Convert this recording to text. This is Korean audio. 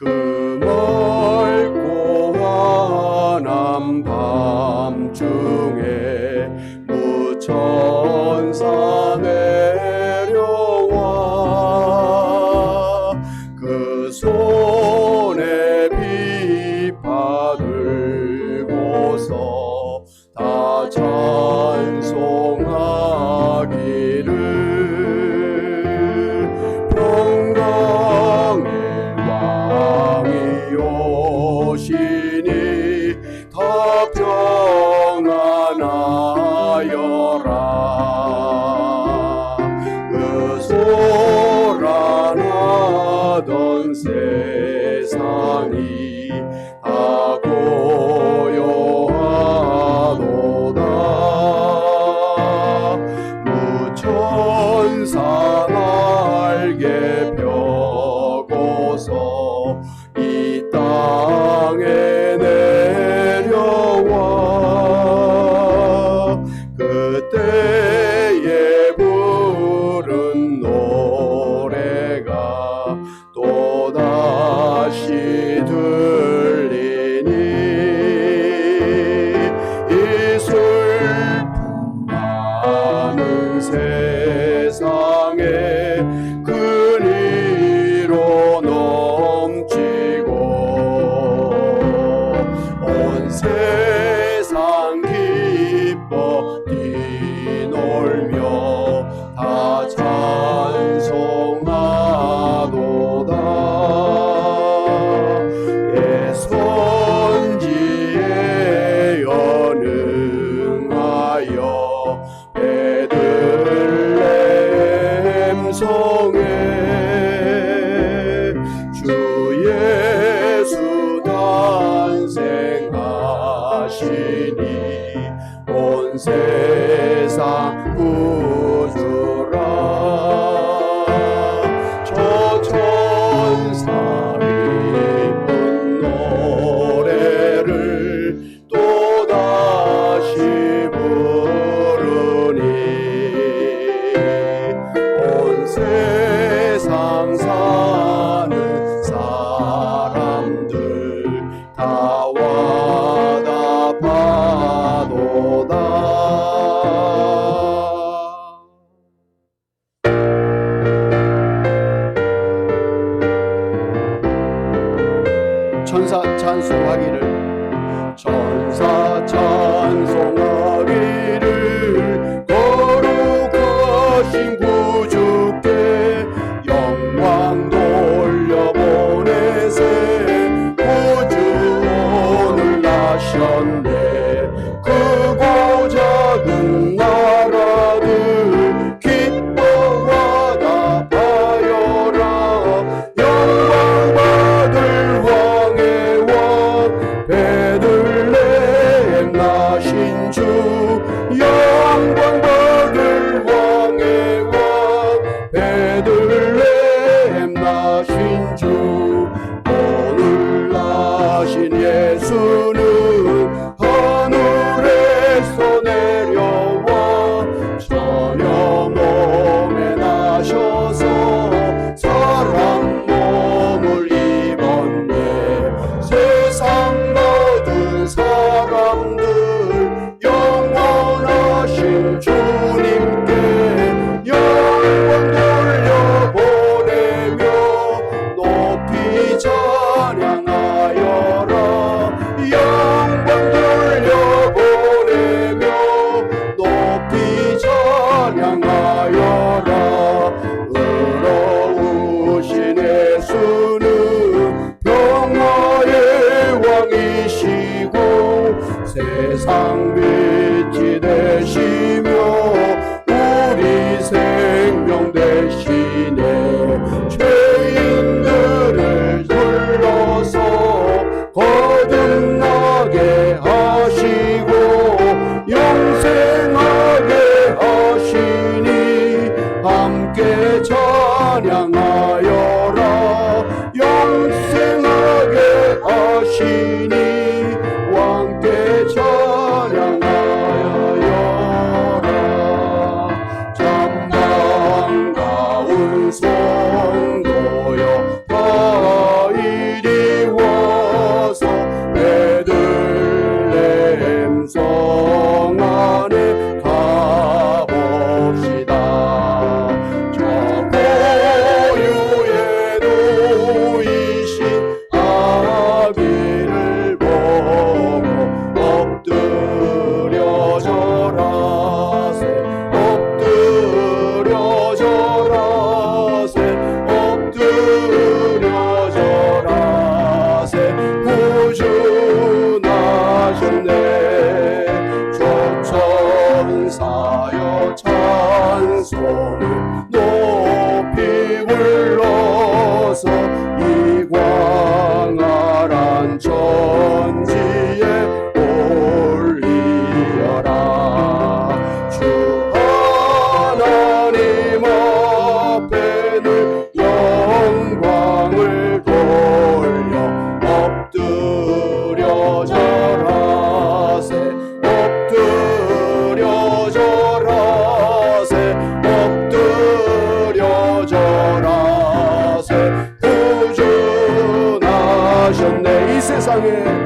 그 멀고 환한 밤중에 무천사 내려와 그 소. tristeza, cujo 천사 찬송하기를. 천사 찬송하기를 거룩하신 구주께 영광 돌려보내세. 구주 오늘 나셨네. 그곳 Ghost. sabiendo.